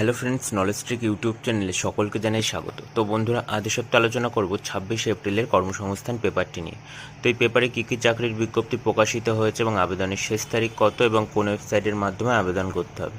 Hello friends knowledge trick YouTube চ্যানেলে সকলকে জানাই স্বাগত। তো বন্ধুরা, আজ সপ্তাহে আলোচনা করব ছাব্বিশে এপ্রিলের কর্মসংস্থান পেপারটি নিয়ে। তো এই পেপারে কী কী চাকরির বিজ্ঞপ্তি প্রকাশিত হয়েছে এবং আবেদনের শেষ তারিখ কত এবং কোন ওয়েবসাইটের মাধ্যমে আবেদন করতে হবে?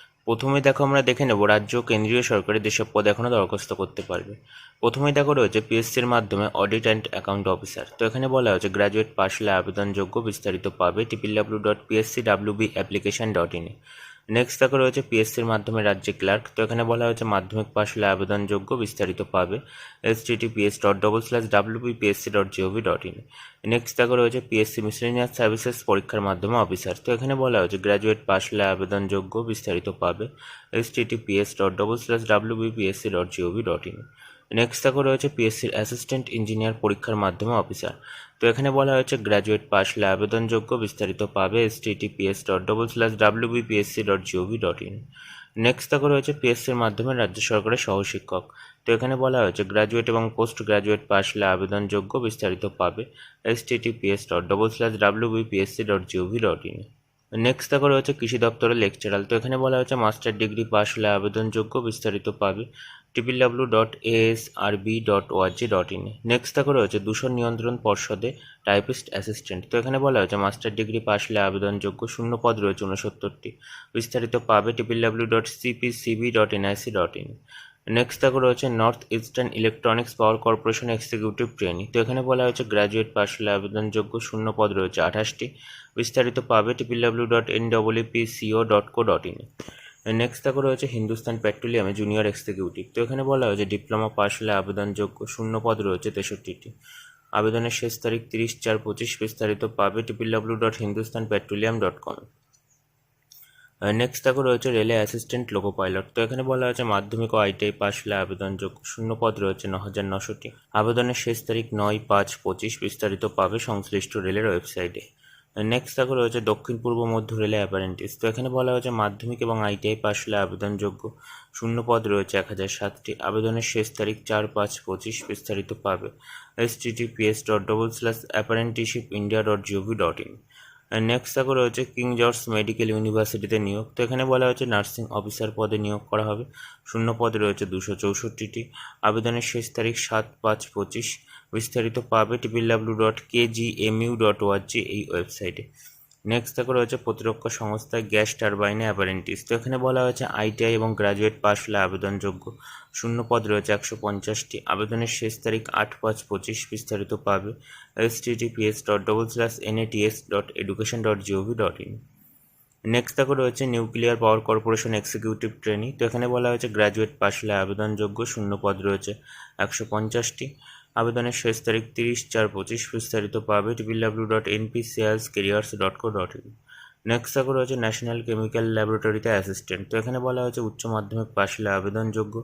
প্রথমে দেখো আমরা দেখে নেব রাজ্য কেন্দ্রীয় সরকারের যেসব পদ এখনও দরখাস্ত করতে পারবে। প্রথমে দেখো রয়েছে পিএসসির মাধ্যমে অডিট অ্যান্ড অ্যাকাউন্ট অফিসার তো এখানে বলা হয়েছে গ্র্যাজুয়েট পাস হলে আবেদনযোগ্য বিস্তারিত পাবে triple W dot PSC W B application dot ইনে নেক্সট দেখো রয়েছে পিএসসির মাধ্যমে রাজ্যে ক্লার্ক তো এখানে বলা হয়েছে মাধ্যমিক পাস হলে আবেদনযোগ্য বিস্তারিত পাবে। Https dot double slash W PSC dot gov dot in next দেখো রয়েছে পিএসসি মিসলেনিয়াস সার্ভিসেস পরীক্ষার মাধ্যমে অফিসার তো এখানে বলা হয়েছে গ্র্যাজুয়েট পাস হলে আবেদনযোগ্য বিস্তারিত পাবে। Https dot double slash W PSC dot gov dot in next দেখো রয়েছে পিএসসির অ্যাসিস্ট্যান্ট ইঞ্জিনিয়ার পরীক্ষার মাধ্যমে অফিসার তো এখানে বলা হয়েছে গ্র্যাজুয়েট পাস হলে আবেদনযোগ্য বিস্তারিত পাবে https dot double slash W BPSC dot gov dot in next দেখো রয়েছে পিএসসির মাধ্যমে রাজ্য সরকারের সহশিক্ষক। তো এখানে বলা হয়েছে গ্র্যাজুয়েট এবং পোস্ট গ্র্যাজুয়েট পাস হলে আবেদনযোগ্য বিস্তারিত পাবে https dot double slash W BPSC dot gov dot in next দেখো রয়েছে কৃষি দপ্তরের লেকচারাল তো এখানে বলা হয়েছে মাস্টার ডিগ্রি পাস হলে আবেদনযোগ্য বিস্তারিত পাবে triple W dot S R B dot org dot in next দেখো রয়েছে দূষণ নিয়ন্ত্রণ পর্ষদে টাইপিস্ট অ্যাসিস্ট্যান্ট তো এখানে বলা হয়েছে মাস্টার ডিগ্রি পাস হলে আবেদনযোগ্য শূন্য পদ রয়েছে উনসত্তরটি বিস্তারিত পাবে triple W dot CP CB dot NIC dot in next দেখো রয়েছে North Eastern Electronics Power Corporation executive training তো এখানে বলা হয়েছে গ্র্যাজুয়েট পাস হলে আবেদনযোগ্য শূন্য পদ রয়েছে আঠাশটি। বিস্তারিত পাবে triple W dot N W P CO dot co dot in next দেখো রয়েছে হিন্দুস্তান পেট্রোলিয়ামে জুনিয়র এক্সিকিউটিভ তো এখানে বলা হয়েছে ডিপ্লোমা পাস হলে আবেদনযোগ্য শূন্য পদ রয়েছে তেষট্টিটি। আবেদনের শেষ তারিখ তিরিশ চার পঁচিশ বিস্তারিত পাবে triple W dot Hindustan Petroleum dot com next দেখো রয়েছে রেলে অ্যাসিস্ট্যান্ট লোকো পাইলট তো এখানে বলা হয়েছে মাধ্যমিক ও আইটিআই পাস হলে আবেদনযোগ্য শূন্য পদ রয়েছে ন হাজার নশোটি। আবেদনের শেষ তারিখ নয় পাঁচ পঁচিশ বিস্তারিত পাবে সংশ্লিষ্ট রেলের ওয়েবসাইটে নেক্সট দেখো রয়েছে দক্ষিণ পূর্ব মধ্য রেলে অ্যাপারেন্টিস তো এখানে বলা হয়েছে মাধ্যমিক এবং আইটিআই পাস হলে আবেদনযোগ্য শূন্য পদ রয়েছে এক হাজার সাতটি। আবেদনের শেষ তারিখ চার পাঁচ পঁচিশ বিস্তারিত পাবে। Https dot double slash apprenticeship India dot gov dot in next দেখো রয়েছে কিং জর্জ মেডিকেল ইউনিভার্সিটিতে নিয়োগ। তো এখানে বলা হয়েছে নার্সিং অফিসার পদে নিয়োগ করা হবে। শূন্য পদ রয়েছে দুশো চৌষট্টিটি। আবেদনের শেষ তারিখ সাত পাঁচ পঁচিশ বিস্তারিত পাবে triple W dot K G M U dot org এই ওয়েবসাইটে। নেক্সট দেখো রয়েছে প্রতিরক্ষা সংস্থায় গ্যাস টারবাইনে অ্যাপারেন্টিস। তো এখানে বলা হয়েছে আইটিআই এবং গ্রাজুয়েট পাস হলে আবেদনযোগ্য। শূন্য পদ রয়েছে একশো পঞ্চাশটি। আবেদনের শেষ তারিখ আট পাঁচ পঁচিশ বিস্তারিত পাবে। Https dot double slash NATS dot education dot gov dot in next দেখো রয়েছে nuclear power corporation executive training তো এখানে বলা হয়েছে গ্র্যাজুয়েট পাস হলে আবেদনযোগ্য। শূন্য পদ রয়েছে একশো পঞ্চাশটি। আবেদনের শেষ তারিখ তিরিশ চার পঁচিশ বিস্তারিত পাবে triple W dot NP sales careers dot co dot in next দেখো রয়েছে ন্যাশনাল কেমিক্যাল ল্যাবরেটরিতে অ্যাসিস্ট্যান্ট তো এখানে বলা হয়েছে উচ্চ মাধ্যমিক পাশ হলে আবেদনযোগ্য।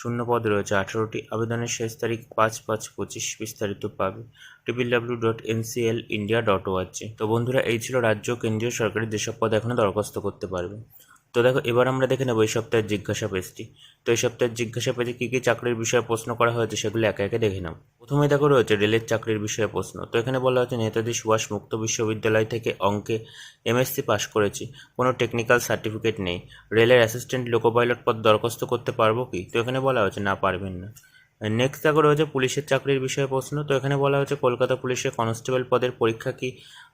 শূন্য পদ রয়েছে আঠারোটি। আবেদনের শেষ তারিখ পাঁচ পাঁচ পঁচিশ বিস্তারিত পাবে। Triple W dot NCL India dot org তো বন্ধুরা, এই ছিল রাজ্য, কেন্দ্রীয়, সরকারি যেসব পদ এখনও দরখাস্ত করতে পারবে। তো দেখো, এবার আমরা দেখে নেব এই সপ্তাহের জিজ্ঞাসা পেজটি। তো এই সপ্তাহের জিজ্ঞাসা পেজে কী কী চাকরির বিষয়ে প্রশ্ন করা হয়েছে সেগুলো একে একে দেখে নাও প্রথমে দেখো রয়েছে রেলের চাকরির বিষয়ে প্রশ্ন। তো এখানে বলা হয়েছে, নেতাজি সুভাষ মুক্ত বিশ্ববিদ্যালয় থেকে অঙ্কে এমএসসি পাশ করেছি, কোনো টেকনিক্যাল সার্টিফিকেট নেই। রেলের অ্যাসিস্ট্যান্ট লোকো পাইলট পদ দরখাস্ত করতে পারব কি? তো এখানে বলা হয়েছে, না, পারবেন না। নেক্সট দেখো রয়েছে পুলিশের চাকরির বিষয়ে প্রশ্ন। তো এখানে বলা হয়েছে কলকাতা পুলিশের কনস্টেবল পদের পরীক্ষা কি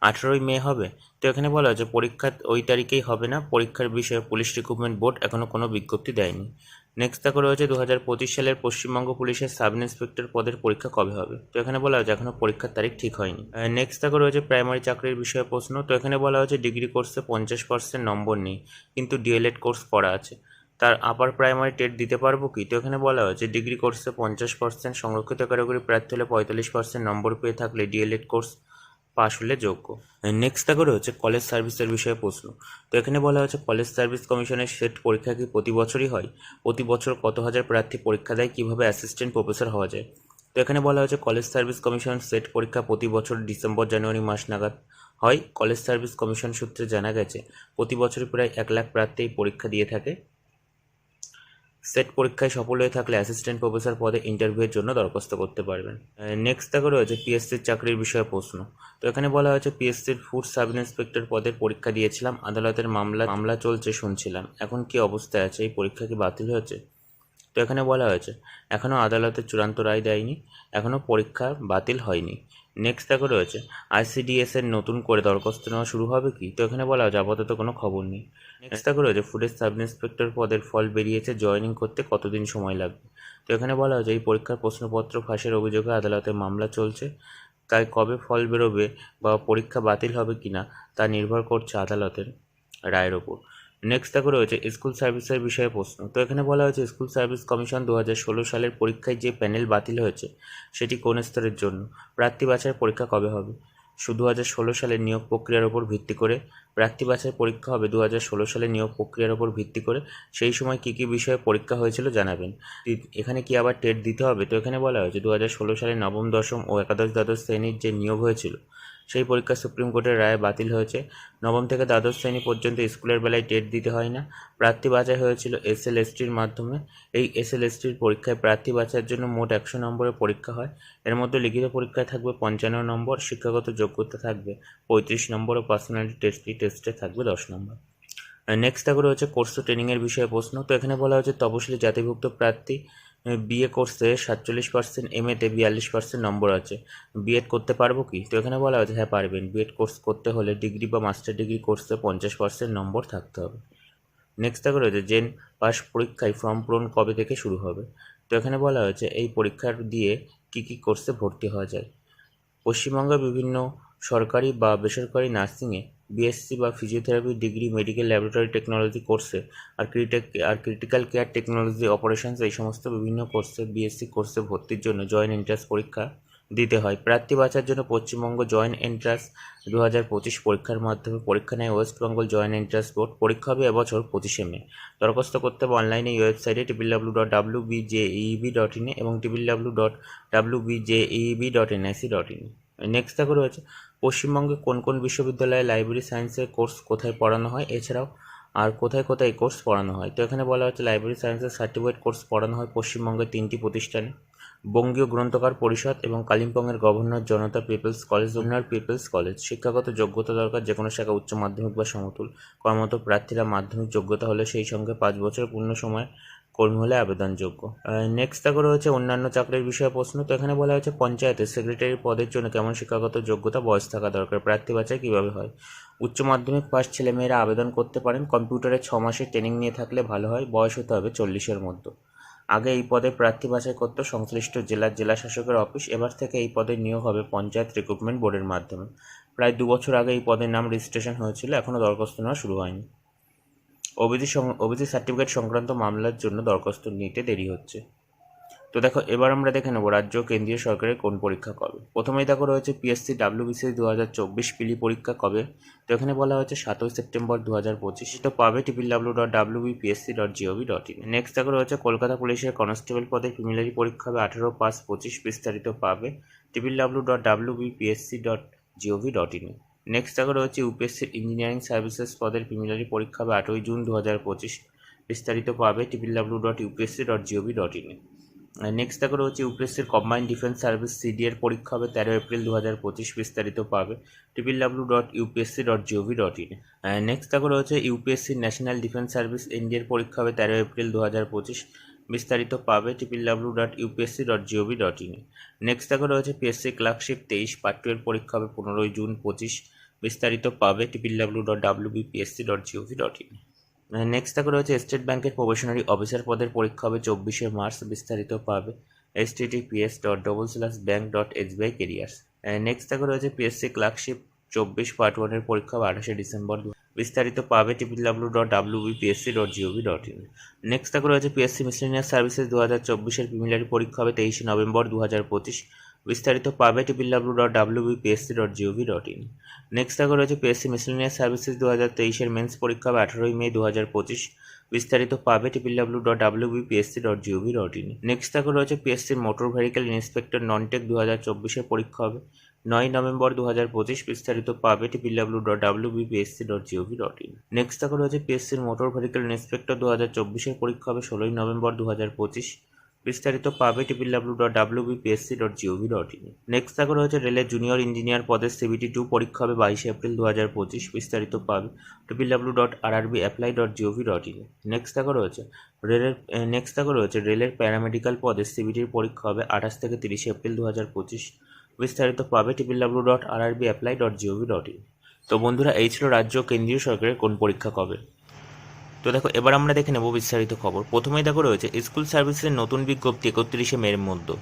আঠেরোই মে হবে? তো এখানে বলা হয়েছে পরীক্ষা ওই তারিখেই হবে না। পরীক্ষার বিষয়ে পুলিশ রিক্রুটমেন্ট বোর্ড এখনও কোনো বিজ্ঞপ্তি দেয়নি। নেক্সট দেখো রয়েছে দু হাজার পঁচিশ সালের পশ্চিমবঙ্গ পুলিশের সাব ইন্সপেক্টর পদের পরীক্ষা কবে হবে? তো এখানে বলা হয়েছে এখনও পরীক্ষার তারিখ ঠিক হয়নি। নেক্সট দেখো রয়েছে প্রাইমারি চাকরির বিষয়ে প্রশ্ন। তো এখানে বলা হয়েছে ডিগ্রি কোর্সে পঞ্চাশ পার্সেন্ট নম্বর নেই, কিন্তু ডিএলএড কোর্স করা আছে। তার আপার প্রাইমারি টেট দিতে পারব কি? তো এখানে বলা হয়েছে ডিগ্রি কোর্সে পঞ্চাশ পার্সেন্ট সংরক্ষিত ক্যাটাগরি প্রার্থী হলে পঁয়তাল্লিশ পার্সেন্ট নম্বর পেয়ে থাকলে ডিএলএড কোর্স পাশ হলে যোগ্য। নেক্সট দেখো রয়েছে কলেজ সার্ভিসের বিষয়ে প্রশ্ন। তো এখানে বলা হয়েছে কলেজ সার্ভিস কমিশনের সেট পরীক্ষা কি প্রতি বছরই হয়? প্রতি বছর কত হাজার প্রার্থী পরীক্ষা দেয়? কীভাবে অ্যাসিস্ট্যান্ট প্রফেসর হওয়া যায়? তো এখানে বলা হয়েছে কলেজ সার্ভিস কমিশন সেট পরীক্ষা প্রতি বছর ডিসেম্বর, জানুয়ারি মাস নাগাদ হয়। কলেজ সার্ভিস কমিশন সূত্রে জানা গেছে, প্রতি বছরই প্রায় এক লাখ প্রার্থী পরীক্ষা দিয়ে থাকে। সেট পরীক্ষায় সফল হয়ে থাকলে অ্যাসিস্ট্যান্ট প্রফেসর পদে ইন্টারভিউয়ের জন্য দরখাস্ত করতে পারবেন। নেক্সট দেখো রয়েছে পিএসসির চাকরির বিষয়ে প্রশ্ন। তো এখানে বলা হয়েছে পিএসসির ফুড সাব ইন্সপেক্টর পদের পরীক্ষা দিয়েছিলাম, আদালতের মামলা মামলা চলছে শুনছিলাম। এখন কি অবস্থায় আছে? এই পরীক্ষা কি বাতিল হয়েছে? তো এখানে বলা হয়েছে এখনও আদালতের চূড়ান্ত রায় দেয়নি এখনও পরীক্ষা বাতিল হয়নি। নেক্সট দেখো রয়েছে আইসিডিএস এর নতুন করে দরখাস্ত নেওয়া শুরু হবে কি? তো এখানে বলা হয়েছে আপাতত কোনো খবর নেই। নেক্সট দেখো রয়েছে ফুডের সাব ইন্সপেক্টর পদের ফল বেরিয়েছে জয়েনিং করতে কতদিন সময় লাগবে? তো এখানে বলা হয়েছে এই পরীক্ষার প্রশ্নপত্র ফাঁসের অভিযোগে আদালতে মামলা চলছে। তাই কবে ফল বেরোবে বা পরীক্ষা বাতিল হবে কিনা তা নির্ভর করছে আদালতের রায়ের ওপর। নেক্সট দেখো রয়েছে স্কুল সার্ভিসের বিষয়ে প্রশ্ন। তো এখানে বলা হয়েছে স্কুল সার্ভিস কমিশন দু হাজার ষোলো সালের পরীক্ষায় যে প্যানেল বাতিল হয়েছে, সেটি কোন স্তরের জন্য? প্রার্থী বাছাই পরীক্ষা কবে হবে? শুধু হাজার ষোলো সালের নিয়োগ প্রক্রিয়ার ওপর ভিত্তি করে প্রার্থী বাছাই পরীক্ষা হবে দু হাজার ষোলো সালের নিয়োগ প্রক্রিয়ার ওপর ভিত্তি করে। সেই সময় কী কী বিষয়ে পরীক্ষা হয়েছিল জানাবেন। এখানে কি আবার টেট দিতে হবে? তো এখানে বলা হয়েছে দু হাজার ষোলো সালে নবম, দশম ও একাদশ দ্বাদশ শ্রেণির যে নিয়োগ হয়েছিল সেই পরীক্ষা সুপ্রিম কোর্টের রায়ে বাতিল হয়েছে। নবম থেকে দ্বাদশ শ্রেণি পর্যন্ত স্কুলের বেলায় টেট দিতে হয় না। প্রার্থী বাছাই হয়েছিল এস এল এসটির মাধ্যমে। এই এস এল এসটির পরীক্ষায় প্রার্থী বাছাইয়ের জন্য মোট একশো নম্বরের পরীক্ষা হয়। এর মধ্যে লিখিত পরীক্ষায় থাকবে পঞ্চান্ন নম্বর, শিক্ষাগত যোগ্যতা থাকবে পঁয়ত্রিশ নম্বর ও পার্সোনালিটি টেস্টটি টেস্টে থাকবে দশ নম্বর। নেক্সট দেখো রয়েছে কোর্স ট্রেনিংয়ের বিষয়ে প্রশ্ন। তো এখানে বলা হচ্ছে তপশিলি জাতিভুক্ত প্রার্থী বিএ কোর্সে সাতচল্লিশ পার্সেন্ট এম এতে বিয়াল্লিশ পার্সেন্ট নম্বর আছে। বিএড করতে পারব কি? তো এখানে বলা হয়েছে হ্যাঁ পারবেন। বিএড কোর্স করতে হলে ডিগ্রি বা মাস্টার ডিগ্রি কোর্সে পঞ্চাশ পার্সেন্ট নম্বর থাকতে হবে। নেক্সট দেখো রয়েছে জেন পাস পরীক্ষায় ফর্ম পূরণ কবে থেকে শুরু হবে? তো এখানে বলা হয়েছে, এই পরীক্ষার দিয়ে কী কী কোর্সে ভর্তি হওয়া যায়? পশ্চিমবঙ্গের বিভিন্ন সরকারি বা বেসরকারি নার্সিংয়ে বিএসসি বা physiotherapy degree medical laboratory technology কোর্সে আর ক্রিটেক আর ক্রিটিক্যাল কেয়ার টেকনোলজি অপারেশনস এই সমস্ত বিভিন্ন কোর্সে বিএসসি কোর্সে ভর্তির জন্য জয়েন্ট এন্ট্রান্স পরীক্ষা দিতে হয়। প্রার্থী বাছার জন্য পশ্চিমবঙ্গ জয়েন্ট এন্ট্রান্স দু হাজার পঁচিশ পরীক্ষার মাধ্যমে পরীক্ষা নেয় West Bengal joint entrance board পরীক্ষা হবে এবছর পঁচিশে মে। দরখাস্ত করতে হবে অনলাইনে এই ওয়েবসাইটে triple W dot W BJEB dot in এবং triple W dot W BJEB dot N NIC dot in next দেখো রয়েছে পশ্চিমবঙ্গে কোন কোন বিশ্ববিদ্যালয়ে লাইব্রেরি সায়েন্সের কোর্স কোথায় পড়ানো হয়, এছাড়াও আর কোথায় কোথায় এই কোর্স পড়ানো হয়? তো এখানে বলা হচ্ছে লাইব্রেরি সায়েন্সের সার্টিফিকেট কোর্স পড়ানো হয় পশ্চিমবঙ্গের তিনটি প্রতিষ্ঠানে। বঙ্গীয় গ্রন্থকার পরিষদ এবং কালিম্পংয়ের গভর্নর জনতা people's college governor people's college. শিক্ষাগত যোগ্যতা দরকার যে কোনো শাখা উচ্চ মাধ্যমিক বা সমতুল। কর্মরত প্রার্থীরা মাধ্যমিক যোগ্যতা হলে সেই সঙ্গে পাঁচ বছর পূর্ণ সময় কর্মী হলে আবেদনযোগ্য। নেক্সট দেখো রয়েছে অন্যান্য চাকরির বিষয়ে প্রশ্ন। তো এখানে বলা হয়েছে পঞ্চায়েতের সেক্রেটারি পদের জন্য কেমন শিক্ষাগত যোগ্যতা, বয়স থাকা দরকার, প্রার্থী বাছাই কীভাবে হয়? উচ্চ মাধ্যমিক পাস ছেলেমেয়েরা আবেদন করতে পারেন। কম্পিউটারে ছ মাসের ট্রেনিং নিয়ে থাকলে ভালো হয়। বয়স হতে হবে চল্লিশের মধ্যে। আগে এই পদে প্রার্থী বাছাই করতো সংশ্লিষ্ট জেলার জেলা শাসকের অফিস এবার থেকে এই পদে নিয়োগ হবে পঞ্চায়েত রিক্রুটমেন্ট বোর্ডের মাধ্যমে। প্রায় দু বছর আগে এই পদের নাম রেজিস্ট্রেশন হয়েছিল। এখনও দরখাস্ত নেওয়া শুরু হয়নি। ওবিসি ওবিসি সার্টিফিকেট সংক্রান্ত মামলার জন্য দরখাস্ত নিতে দেরি হচ্ছে। তো দেখো, এবার আমরা দেখে নেব রাজ্য কেন্দ্রীয় সরকারের কোন পরীক্ষা কবে। প্রথমেই দেখো রয়েছে পিএসসি ডাব্লিউবিসি দু হাজার চব্বিশ পিলি পরীক্ষা কবে? তো এখানে বলা হয়েছে সাতই সেপ্টেম্বর দু হাজার পঁচিশ। তো পাবে triple W dot W BPSC dot gov dot in next দেখো রয়েছে কলকাতা পুলিশের কনস্টেবল পদে প্রিমিলারি পরীক্ষা হবে আঠেরো, পাঁচ, পঁচিশ বিস্তারিত পাবে triple W dot W BPSC dot GOV dot in next দেখো রয়েছে ইউপিএসসির ইঞ্জিনিয়ারিং সার্ভিসেস পদের প্রিমিলারি পরীক্ষা হবে আটই জুন দু হাজার পঁচিশ। বিস্তারিত পাবে triple W dot UPSC dot gov dot in next দেখো রয়েছে ইউপিএসসির কম্বাইন্ড ডিফেন্স সার্ভিস সিডি এর পরীক্ষা হবে তেরো এপ্রিল দু হাজার পঁচিশ। বিস্তারিত পাবে triple W dot UPSC dot GOV dot in next দেখো রয়েছে ইউপিএসসির ন্যাশনাল ডিফেন্স সার্ভিস ইন্ডিয়ার পরীক্ষা হবে তেরো এপ্রিল দু হাজার পঁচিশ। বিস্তারিত পাবে triple W dot UPSC dot GOV dot in next দেখো রয়েছে পিএসসি ক্লার্কশিপ তেইশ পার্ট টু এর পরীক্ষা হবে পনেরোই জুন পঁচিশ। বিস্তারিত পাবে triple W dot W BPSC dot GOV dot in next দেখো রয়েছে স্টেট ব্যাংকের প্রবেশনারি অফিসার পদের পরীক্ষা হবে চব্বিশে মার্চ, বিস্তারিত পাবে S T T PS dot double slash bank dot S SBI careers next দেখো রয়েছে পিএসসি ক্লার্কশিপ চব্বিশ পার্ট ওয়ানের পরীক্ষা হবে আঠাশে ডিসেম্বর বিস্তারিত পাবে triple W dot W BPSC dot GOV dot in next দেখো রয়েছে পিএসসি মিসলেনিয়াস সার্ভিসেস দু হাজার চব্বিশের প্রিমিলারি পরীক্ষা হবে তেইশে নভেম্বর দু হাজার পঁচিশ। বিস্তারিত পাবে triple W dot W BPSC dot GOV dot in next দেখো রয়েছে পিএসসি মিসলেনিয়াস সার্ভিসেস দু হাজার তেইশের মেন্স পরীক্ষা হবে আঠারোই মে দু হাজার পঁচিশ। বিস্তারিত পাবে triple W dot W BPSC dot GOV dot in next দেখো রয়েছে পিএসসির motor vehicle inspector non tech দু হাজার চব্বিশের পরীক্ষা হবে নয় নভেম্বর দু হাজার পঁচিশ। বিস্তারিত পাবে triple W dot W BPSC dot GOV dot in next দেখো রয়েছে পিএসসির মোটর ভেহিকেল ইন্সপেক্টর দু হাজার চব্বিশের পরীক্ষা হবে ষোলোই নভেম্বর দু হাজার পঁচিশ। বিস্তারিত পাবে triple W dot W BPSC dot GOV dot in next দেখো রয়েছে রেলের জুনিয়র ইঞ্জিনিয়ার পদের সিবিটি টু পরীক্ষা হবে বাইশে এপ্রিল দু হাজার পঁচিশ। বিস্তারিত পাবে triple W dot RRB apply dot GOV dot in next দেখো রয়েছে রেলের নেক্সট দেখো রয়েছে রেলের প্যারামেডিক্যাল পদে সিবিটির পরীক্ষা হবে আঠাশ থেকে তিরিশে এপ্রিল দু হাজার পঁচিশ। বিস্তারিত পাবে triple W dot R RRB apply dot GOV dot in তো বন্ধুরা, এই ছিল রাজ্য কেন্দ্রীয় সরকারের কোন পরীক্ষা কবে? তো দেখো, এবার আমরা দেখে নেব বিস্তারিত খবর। প্রথমেই দেখো রয়েছে, স্কুল সার্ভিসের নতুন বিজ্ঞপ্তি একত্রিশে মের মধ্যে।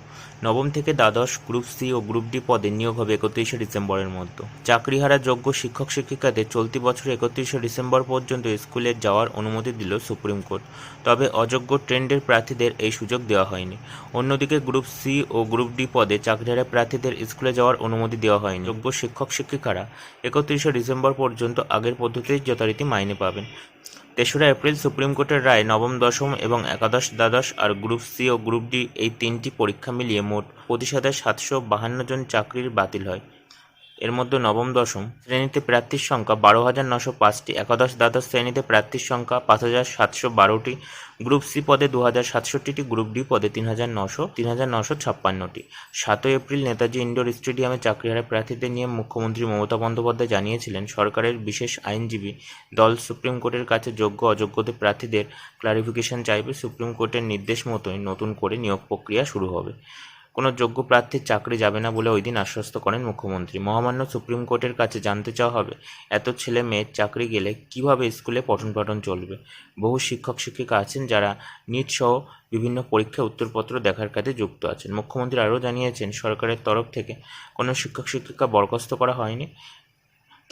নবম থেকে দ্বাদশ গ্রুপ সি ও গ্রুপ ডি পদে নিয়োগ হবে একত্রিশে ডিসেম্বরের মধ্যে। চাকরিহারা যোগ্য শিক্ষক শিক্ষিকাদের চলতি বছর একত্রিশে ডিসেম্বর পর্যন্ত স্কুলে যাওয়ার অনুমতি দিল সুপ্রিম কোর্ট। তবে অযোগ্য ট্রেন্ডের প্রার্থীদের এই সুযোগ দেওয়া হয়নি। অন্যদিকে গ্রুপ সি ও গ্রুপ ডি পদে চাকরিহারা প্রার্থীদের স্কুলে যাওয়ার অনুমতি দেওয়া হয়নি। যোগ্য শিক্ষক শিক্ষিকারা একত্রিশে ডিসেম্বর পর্যন্ত আগের পদ্ধতির যথারীতি মাইনে পাবেন। তেসরা এপ্রিল সুপ্রিম কোর্টের রায়, নবম, দশম এবং একাদশ, দ্বাদশ আর গ্রুপ সি ও গ্রুপ ডি এই তিনটি পরীক্ষা মিলিয়ে মোট পঁচিশ সাতশো বাহান্ন জন চাকরির বাতিল হয়। এর মধ্যে নবম, দশম শ্রেণীতে প্রার্থীর সংখ্যা বারো হাজার নশো পাঁচটি, একাদশ, দ্বাদশ শ্রেণীতে প্রার্থীর সংখ্যা পাঁচ হাজার সাতশো বারোটি, গ্রুপ সি পদে দু হাজার সাতষট্টিটি, গ্রুপ ডি পদে তিন হাজার নশো, তিন হাজার নশো ছাপ্পান্নটি। সাতই এপ্রিল নেতাজি ইন্ডোর স্টেডিয়ামে চাকরিহারা প্রার্থীদের নিয়ে মুখ্যমন্ত্রী মমতা বন্দ্যোপাধ্যায় জানিয়েছিলেন, সরকারের বিশেষ আইনজীবী দল সুপ্রিম কোর্টের কাছে যোগ্য অযোগ্যদের প্রার্থীদের ক্লারিফিকেশন চাইবে, সুপ্রিম কোর্টের নির্দেশ মতোই নতুন করে নিয়োগ প্রক্রিয়া শুরু হবে। কোনো যোগ্য প্রার্থীর চাকরি যাবে না বলে ওই দিন আশ্বস্ত করেন মুখ্যমন্ত্রী। মহামান্য সুপ্রিম কোর্টের কাছে জানতে চাওয়া হবে, এত ছেলে মেয়ের চাকরি গেলে কীভাবে স্কুলে পঠন পাঠন চলবে? বহু শিক্ষক, শিক্ষিকা আছেন যারা নিট সহ বিভিন্ন পরীক্ষায় উত্তরপত্র দেখার কাজে যুক্ত আছেন। মুখ্যমন্ত্রী আরও জানিয়েছেন, সরকারের তরফ থেকে কোনো শিক্ষক, শিক্ষিকা বরখাস্ত করা হয়নি।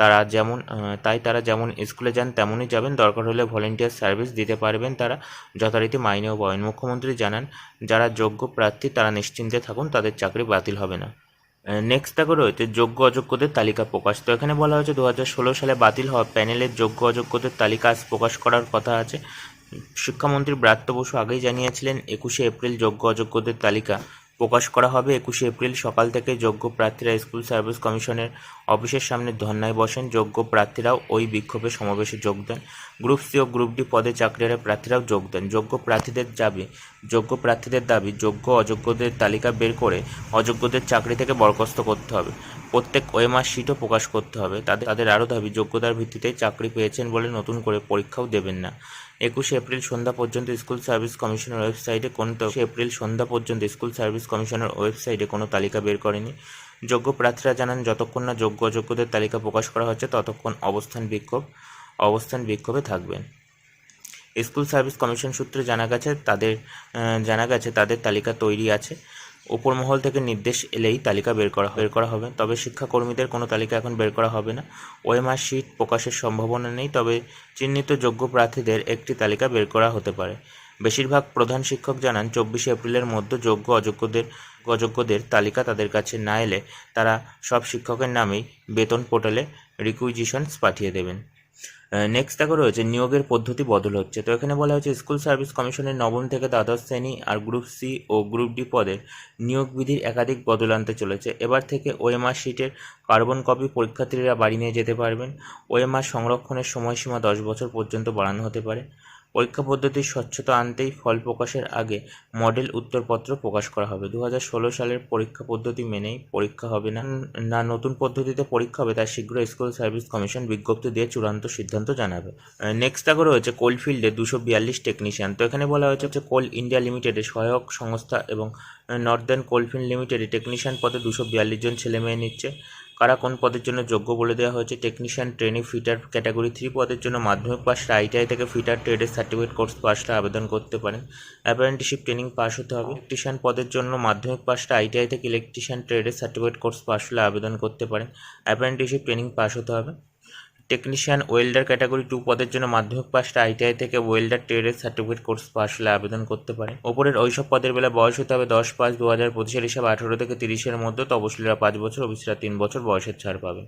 তারা যেমন তাই তারা যেমন স্কুলে যান, তেমনই যাবেন। দরকার হলে ভলেন্টিয়ার সার্ভিস দিতে পারবেন তারা। যথারীতি মাইনেও পাবেন মুখ্যমন্ত্রী জানান, যারা যোগ্য প্রার্থী তারা নিশ্চিন্তে থাকুন, তাদের চাকরি বাতিল হবে না। নেক্সট দেখো রয়েছে যোগ্য অযোগ্যদের তালিকা প্রকাশ। তো এখানে বলা হয়েছে দু হাজার ষোলো সালে বাতিল হওয়া প্যানেলের যোগ্য অযোগ্যদের তালিকা আজ প্রকাশ করার কথা আছে। শিক্ষামন্ত্রী ব্রাত্য বসু আগেই জানিয়েছিলেন, একুশে এপ্রিল যোগ্য অযোগ্যদের তালিকা প্রকাশ করা হবে একুশে এপ্রিল সকাল থেকে যোগ্য প্রার্থীরা স্কুল সার্ভিস কমিশনের অফিসের সামনে ধর্নায় বসেন। যোগ্য প্রার্থীরাও ওই বিক্ষোভে সমাবেশে যোগ দেন। গ্রুপ সি ও গ্রুপ ডি পদে চাকরিহারা প্রার্থীরাও যোগ দেন। যোগ্য প্রার্থীদের দাবি, যোগ্য প্রার্থীদের দাবি, যোগ্য অযোগ্যদের তালিকা বের করে অযোগ্যদের চাকরি থেকে বরখাস্ত করতে হবে। প্রত্যেক ওএমআর শিটও প্রকাশ করতে হবে। তাদের তাদের আরও দাবি, যোগ্যতার ভিত্তিতে চাকরি পেয়েছেন বলে নতুন করে পরীক্ষাও দেবেন না। একুশে এপ্রিল সন্ধ্যা পর্যন্ত স্কুল সার্ভিস কমিশনের ওয়েবসাইটে কোনো এপ্রিল সন্ধ্যা পর্যন্ত স্কুল সার্ভিস কমিশনের ওয়েবসাইটে কোনো তালিকা বের করেনি। যোগ্য প্রার্থীরা জানান, যতক্ষণ না যোগ্য অযোগ্যদের তালিকা প্রকাশ করা হচ্ছে, ততক্ষণ অবস্থান বিক্ষোভ, অবস্থান বিক্ষোভে থাকবেন। স্কুল সার্ভিস কমিশন সূত্রে জানা গেছে, তাদের জানা গেছে, তাদের তালিকা তৈরি আছে। ওপর মহল থেকে নির্দেশ এলেই তালিকা বের করা বের করা হবে। তবে শিক্ষাকর্মীদের কোনো তালিকা এখন বের করা হবে না। ওএমআর শিট প্রকাশের সম্ভাবনা নেই, তবে চিহ্নিত যোগ্য প্রার্থীদের একটি তালিকা বের করা হতে পারে। বেশিরভাগ প্রধান শিক্ষক জানান, চব্বিশে এপ্রিলের মধ্যে যোগ্য অযোগ্যদের অযোগ্যদের তালিকা তাদের কাছে না এলে তারা সব শিক্ষকের নামেই বেতন পোর্টালে রিকুইজিশনস পাঠিয়ে দেবেন। নেক্সট দেখো রয়েছে, নিয়োগের পদ্ধতি বদল হচ্ছে। তো এখানে বলা হয়েছে স্কুল সার্ভিস কমিশনের নবম থেকে দ্বাদশ শ্রেণি আর গ্রুপ সি ও গ্রুপ ডি পদের নিয়োগ বিধির একাধিক বদল আনতে চলেছে। এবার থেকে ওএমআর শিটের কার্বন কপি পরীক্ষার্থীরা বাড়ি নিয়ে যেতে পারবেন। ওএমআর সংরক্ষণের সময়সীমা দশ বছর পর্যন্ত বাড়ানো হতে পারে। পরীক্ষা পদ্ধতির স্বচ্ছতা আনতেই ফল প্রকাশের আগে মডেল উত্তরপত্র প্রকাশ করা হবে। দু হাজার ষোলো সালের পরীক্ষা পদ্ধতি মেনেই পরীক্ষা হবে না না নতুন পদ্ধতিতে পরীক্ষা হবে তা শীঘ্র স্কুল সার্ভিস কমিশন বিজ্ঞপ্তি দিয়ে চূড়ান্ত সিদ্ধান্ত জানাবে। নেক্সট দেখো রয়েছে কোলফিল্ডে দুশো বিয়াল্লিশ টেকনিশিয়ান তো এখানে বলা হয়েছে যে কোল ইন্ডিয়া লিমিটেডের সহায়ক সংস্থা এবং নর্দার্ন কোলফিল্ড লিমিটেডে টেকনিশিয়ান পদে দুশো বিয়াল্লিশ জন ছেলে মেয়ে নিচ্ছে। কারা কোন পদের জন্য যোগ্য বলে দেওয়া হয়েছে? Technician training fitter category three পদের জন্য মাধ্যমিক পাশ আইটিআই থেকে ফিটার ট্রেডের সার্টিফিকেট কোর্স পাশটা আবেদন করতে পারেন। অ্যাপ্রেন্টিসশিপ ট্রেনিং পাস হতে হবে। ইলেকট্রিশিয়ান পদের জন্য মাধ্যমিক পাশটা আইটিআই থেকে ইলেকট্রিশিয়ান ট্রেডের সার্টিফিকেট কোর্স পাস হলে আবেদন করতে পারেন। অ্যাপ্রেন্টিসশিপ ট্রেনিং পাস হতে হবে। টেকনিশিয়ান ওয়েল্ডার ক্যাটাগরি টু পদের জন্য মাধ্যমিক পাশটা আইটিআই থেকে ওয়েল্ডার ট্রেডের সার্টিফিকেট কোর্স পাস হলে আবেদন করতে পারে ওপরের ওইসব পদের বেলা বয়স হতে হবে দশ পাঁচ দু হাজার পঁচিশের হিসাবে আঠেরো থেকে তিরিশের মধ্যে তবশিলরা পাঁচ বছর অফিসরা তিন বছর বয়সের ছাড় পাবে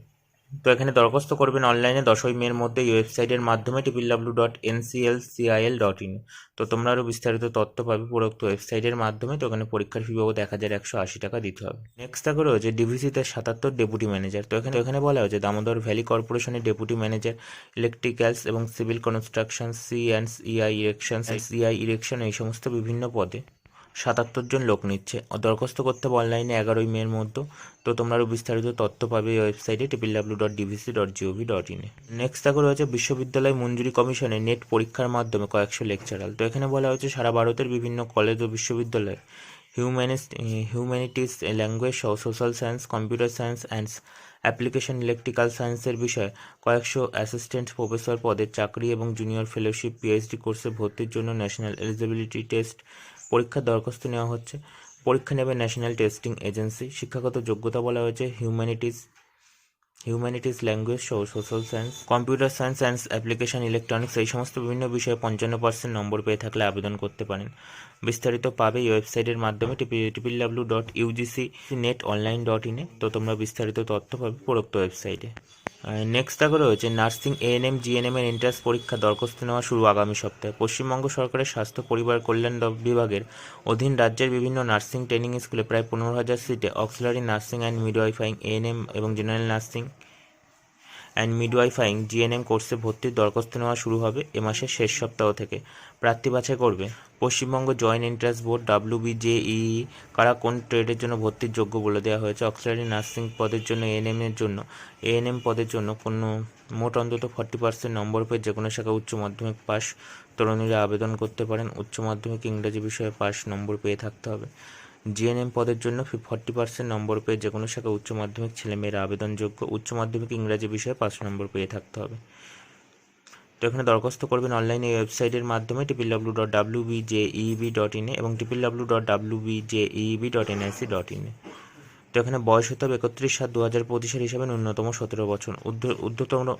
তো এখানে দরখাস্ত করবেন অনলাইনে দশই মের মধ্যে এই ওয়েবসাইটের মাধ্যমে triple W dot NCL CIL dot in তো তোমরা আরও বিস্তারিত তথ্য পাবে উপরোক্ত ওয়েবসাইটের মাধ্যমে, তো এখানে পরীক্ষার ফি বাবদ এক হাজার একশো আশি টাকা দিতে হবে। নেক্সট থাকে রয়েছে ডিভিসিতে সাতাত্তর ডেপুটি ম্যানেজার তো এখানে এখানে বলা হয়েছে দামোদর ভ্যালি কর্পোরেশনের ডেপুটি ম্যানেজার ইলেকট্রিক্যালস এবং civil construction C and EI erection CI erection এই সমস্ত বিভিন্ন পদে। সাতাত্তর জন লোক নিচ্ছে। দরখাস্ত করতে হবে অনলাইনে এগারোই মের মধ্যে। তো তোমরা আরও বিস্তারিত তথ্য পাবে এই ওয়েবসাইটে triple W dot DVC dot GOV dot ইনে নেক্সট দেখো রয়েছে বিশ্ববিদ্যালয় মঞ্জুরি কমিশনে নেট পরীক্ষার মাধ্যমে কয়েকশো লেকচারাল তো এখানে বলা হয়েছে সারা ভারতের বিভিন্ন কলেজ ও বিশ্ববিদ্যালয়ে হিউম্যানিস্ট হিউম্যানিটিস ল্যাঙ্গুয়েজ সহ social science computer science and application electrical সায়েন্সের বিষয়ে কয়েকশো অ্যাসিস্ট্যান্ট প্রফেসর পদের চাকরি এবং জুনিয়র ফেলোশিপ পিএইচডি কোর্সে ভর্তির জন্য ন্যাশনাল এলিজিবিলিটি টেস্ট পরীক্ষার দরখাস্ত নেওয়া হচ্ছে। পরীক্ষা নেবে ন্যাশনাল টেস্টিং এজেন্সি শিক্ষাগত যোগ্যতা বলা হয়েছে হিউম্যানিটিস হিউম্যানিটিস ল্যাঙ্গুয়েজ সহ social science computer science and application electronics এই সমস্ত বিভিন্ন বিষয়ে পঞ্চান্ন পার্সেন্ট নম্বর পেয়ে থাকলে আবেদন করতে পারেন। বিস্তারিত পাবে এই ওয়েবসাইটের মাধ্যমে triple triple W dot UGC net online dot ইনে তো তোমরা বিস্তারিত তথ্য পাবে উপরোক্ত ওয়েবসাইটে নেক্সট দেখো রয়েছে নার্সিং এএনএম জিএনএম এর এন্ট্রান্স পরীক্ষা দরখাস্ত নেওয়া শুরু আগামী সপ্তাহে। পশ্চিমবঙ্গ সরকারের স্বাস্থ্য, পরিবার, কল্যাণ বিভাগের অধীন রাজ্যের বিভিন্ন নার্সিং ট্রেনিং স্কুলে প্রায় পনেরো হাজার সিটে auxiliary nursing and midwifing ANM এবং general nursing and midwifing GNM কোর্সে ভর্তির দরখাস্ত নেওয়া শুরু হবে এ মাসের শেষ সপ্তাহ থেকে। প্রার্থী বাছাই করবে। Paschimbanga joint entrance board WBJEE কারা কোন ট্রেডের জন্য ভর্তির যোগ্য বলে দেওয়া হয়েছে? অক্সিলারি নার্সিং পদের জন্য এএনএম এর জন্য। এএনএম পদের জন্য কোনো, মোট অন্তত ফর্টি পার্সেন্ট নম্বর পেয়ে যে কোনো শাখা উচ্চ মাধ্যমিক পাস তরুণীরা আবেদন করতে পারেন। উচ্চ মাধ্যমিক ইংরেজি বিষয়ে পাস নম্বর পেয়ে থাকতে হবে। জিএনএম পদের জন্য ফর্টি পার্সেন্ট নম্বর পেয়ে যে কোনো শাখা উচ্চ মাধ্যমিক ছেলেমেয়েরা আবেদনযোগ্য। উচ্চ মাধ্যমিক ইংরাজি বিষয়ে পাঁচ নম্বর পেয়ে থাকতে হবে। তো এখানে দরখাস্ত করবেন অনলাইনে এই ওয়েবসাইটের মাধ্যমে triple W dot W B J EB dot ইনে এবং triple W dot W B J EB dot NIC dot ইনে তো এখানে বয়স হতে হবে একত্রিশ সাত দু হাজার পঁচিশের হিসাবে ন্যূনতম সতেরো বছর। ঊর্ধ্ব- ঊর্ধ্বতম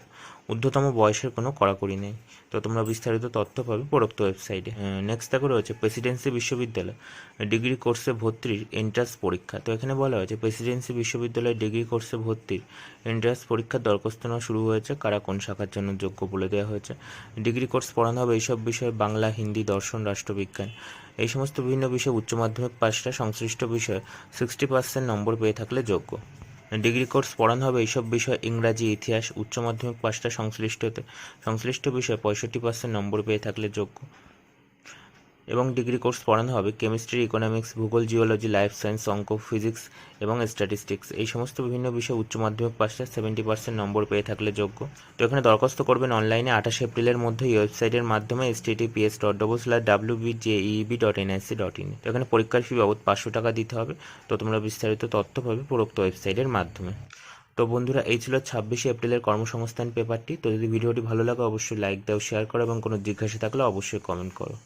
ঊর্ধ্বতম বয়সের কোনো কড়াকড়ি নেই। তো তোমরা বিস্তারিত তথ্য পাবে উপরোক্ত ওয়েবসাইটে। নেক্সট দেখো রয়েছে প্রেসিডেন্সি বিশ্ববিদ্যালয় ডিগ্রি কোর্সে ভর্তির এন্ট্রান্স পরীক্ষা। তো এখানে বলা হয়েছে প্রেসিডেন্সি বিশ্ববিদ্যালয়ে ডিগ্রি কোর্সে ভর্তির এন্ট্রান্স পরীক্ষার দরখাস্ত নেওয়া শুরু হয়েছে। কারা কোন শাখার জন্য যোগ্য বলে দেওয়া হয়েছে। ডিগ্রি কোর্স পড়ানো হবে এইসব বিষয়ে বাংলা, হিন্দি, দর্শন, রাষ্ট্রবিজ্ঞান। এই সমস্ত বিভিন্ন বিষয়ে উচ্চ মাধ্যমিক পাশটা সংশ্লিষ্ট বিষয়ে সিক্সটি পার্সেন্ট নম্বর পেয়ে থাকলে যোগ্য। ডিগ্রি কোর্স পড়ানো হবে এইসব বিষয় ইংরাজি, ইতিহাস, উচ্চ মাধ্যমিক পাশটা সংশ্লিষ্টতে, সংশ্লিষ্ট বিষয়ে পঁয়ষট্টি পার্সেন্ট নম্বর পেয়ে থাকলে যোগ্য। এবং ডিগ্রি কোর্স পড়ানো হবে কেমিস্ট্রি, ইকোনমিক্স, ভূগোল, জিওলজি, লাইফ সায়েন্স, অঙ্ক, ফিজিক্স এবং স্ট্যাটিস্টিক্স। এই সমস্ত বিভিন্ন বিষয়ে উচ্চ মাধ্যমিক পাশে সেভেন্টি পার্সেন্ট নম্বর পেয়ে থাকলে যোগ্য। তো এখানে দরখাস্ত করবেন অনলাইনে আঠাশ এপ্রিলের মধ্যে এই ওয়েবসাইটের মাধ্যমে S TTPS dot double slash W B J EB dot NIC dot in তো এখানে পরীক্ষার ফি বাবদ পাঁচশো টাকা দিতে হবে। তো তোমরা বিস্তারিত তথ্য পাবে উপরোক্ত ওয়েবসাইটের মাধ্যমে। তো বন্ধুরা, এই ছিল ছাব্বিশে এপ্রিলের কর্মসংস্থান পেপারটি তো যদি ভিডিওটি ভালো লাগে, অবশ্যই লাইক দাও শেয়ার করো এবং কোনো জিজ্ঞাসা থাকলে অবশ্যই কমেন্ট করো।